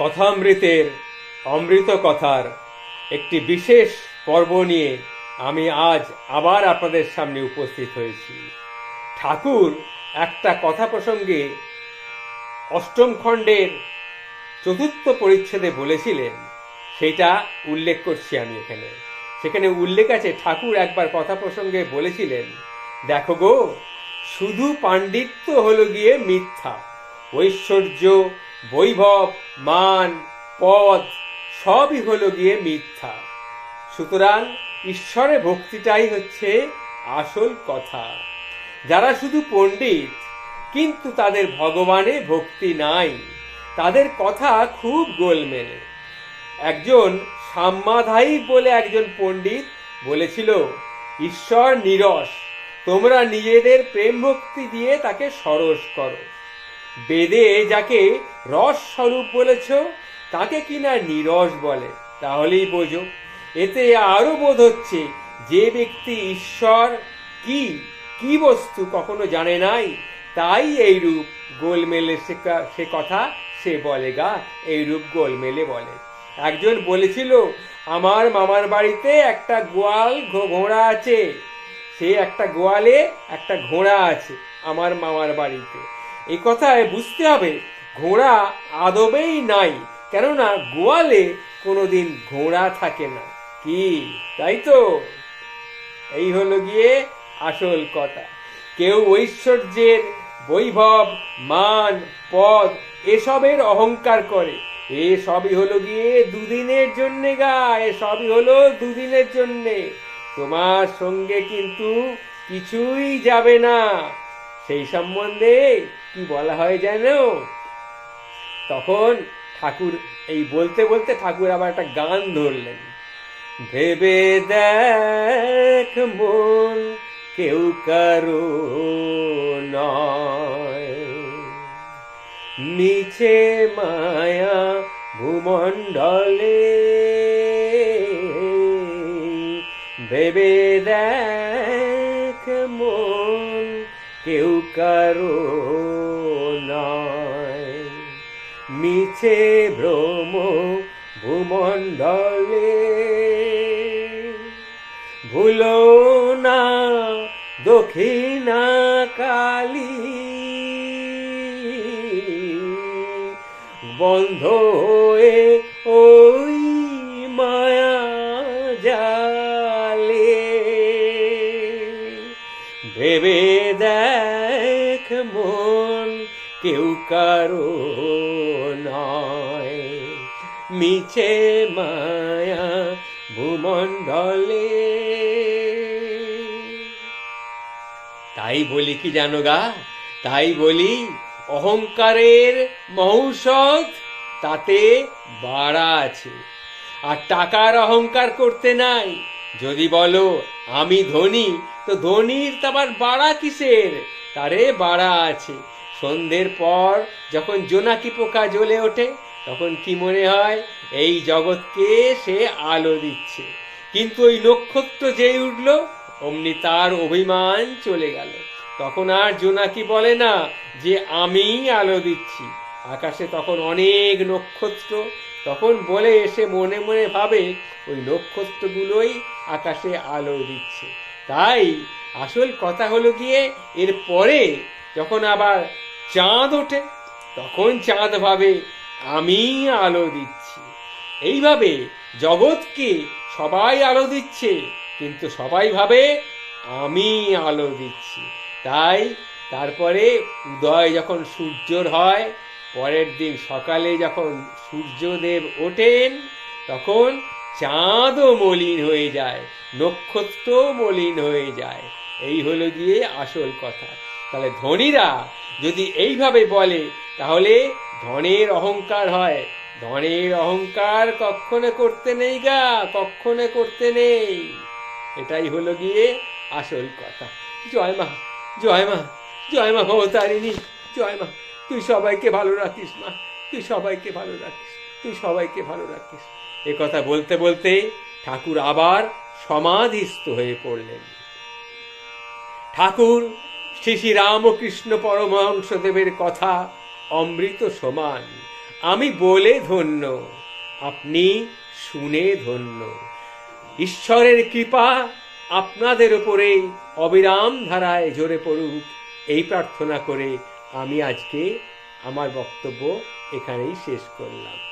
কথামৃতের অমৃত কথার একটি বিশেষ পর্ব নিয়ে আমি আজ আবার আপনাদের সামনে উপস্থিত হয়েছি। ঠাকুর একটা কথা প্রসঙ্গে অষ্টম খণ্ডের চতুর্থ পরিচ্ছেদে বলেছিলেন, সেটা উল্লেখ করছি আমি এখানে। সেখানে উল্লেখ আছে, ঠাকুর একবার কথা প্রসঙ্গে বলেছিলেন, দেখো গো, শুধু পাণ্ডিত্য হলো গিয়ে মিথ্যা, ঐশ্বর্য বৈভব, মান, পদ সবই হলো গিয়ে মিথ্যা। সুতরাং ঈশ্বরে ভক্তিটাই হচ্ছে আসল কথা। যারা শুধু পণ্ডিত, কিন্তু তাদের ভগবানে ভক্তি নাই। তাদের কথা খুব গোলমেলে। একজন সাম্মাধায়িক বলে একজন পণ্ডিত বলেছিল, ঈশ্বর নিরস, তোমরা নিজেদের প্রেম ভক্তি দিয়ে তাকে সরস করো। বেদে যাকে রস স্বরূপ বলেছ, তাকে কিনা নিরস বলে, তাহলেই বোঝো। এতে আরও বোধ হচ্ছে যে ব্যক্তি ঈশ্বর কি কি বস্তু কখনো জানে নাই, তাই এই রূপ গোলমেলে সে কথা সে বলে গা এই রূপ গোলমেলে বলে। একজন বলেছিল, আমার মামার বাড়িতে একটা গোয়াল ঘোড়া আছে। সে একটা গোয়ালে একটা ঘোড়া আছে আমার মামার বাড়িতে। এই কথায় বুঝতে হবে, ঘোড়া আদবেই নাই, কেননা গোয়ালে কোনোদিন ঘোড়া থাকে না। কি, তাই তো? এই হলো গিয়ে আসল কথা। কেউ ঐশ্বর্যের বৈভব, মান, পদ এসবের অহংকার করে। এ সবই হলো গিয়ে দুদিনের জন্যে গা, এ সবই হলো দুদিনের জন্যে। তোমার সঙ্গে কিন্তু কিছুই যাবে না। সেই সম্বন্ধে কি বলা হয় যেন তখন ঠাকুর, এই বলতে বলতে ঠাকুর আবার একটা গান ধরলেন। ভেবে দেখ মন কেউ কারও মিছে মায়া ভূমণ্ডলে ভেবে দেখ মন কেউ কারও নয় মিছে ভ্রম ভূমণ্ডলে ভুলো না দক্ষিণা কালী বন্ধ হয়ে ওই মায়া জালে। ভেবে মন, কেউ কারও নয়। মিছে মায়া ভূমণ্ডলে। তাই বলি কি জানো গা? তাই বলি অহংকারের মহৌষধ তাতে বাড়া আছে। আর টাকার অহংকার করতে নাই। যদি বলো আমি ধনী, তো ধনীর আবার বাড়া কিসের? তারে বাড়া আছে। সন্ধ্যের পর যখন জোনাকি পোকা জ্বলে ওঠে, তখন কি মনে হয়, এই জগৎকে সে আলো দিচ্ছে। কিন্তু ওই নক্ষত্র যেই উঠল, অমনি তার অভিমান চলে গেল। তখন আর জোনাকি বলে না যে, আমি আলো দিচ্ছি। আকাশে তখন অনেক নক্ষত্র। তখন বলে এসে মনে মনে ভাবে, ওই নক্ষত্রগুলোই আকাশে আলো দিচ্ছে। তাই আসল কথা হলো গিয়ে, এর পরে যখন আবার চাঁদ ওঠে, তখন চাঁদ ভাবে, আমি আলো দিচ্ছি। এইভাবে জগৎকে সবাই আলো দিচ্ছে, কিন্তু সবাই ভাবে, আমি আলো দিচ্ছি। তাই তারপরে উদয় যখন সূর্যর হয়, পরের দিন সকালে যখন সূর্যদেব ওঠেন, তখন চাঁদও মলিন হয়ে যায় নক্ষত্র মলিন হয়ে যায়। এই হলো গিয়ে আসল কথা। তাহলে ধনীরা যদি এইভাবে বলে, তাহলে ধনের অহংকার হয়। ধনের অহংকার কক্ষণে করতে নেই গা কক্ষণে করতে নেই। এটাই হলো গিয়ে আসল কথা। জয় মা জয় মা জয় মা ভবতারিণী জয় মা। তুই সবাইকে ভালো রাখিস মা, তুই সবাইকে ভালো রাখিস, তুই সবাইকে ভালো রাখিস। এ কথা বলতে বলতে ঠাকুর আবার সমাধিস্থ হয়ে পড়লেন। ঠাকুর, শ্রী শ্রী রামকৃষ্ণ পরমহংসদেবের কথা অমৃত সমান। আমি বলে ধন্য, আপনি শুনে ধন্য। ঈশ্বরের কৃপা আপনাদের উপরে অবিরাম ধারায় জোরে পড়ুক, এই প্রার্থনা করে আমি আজকে আমার বক্তব্য এখানেই শেষ করলাম।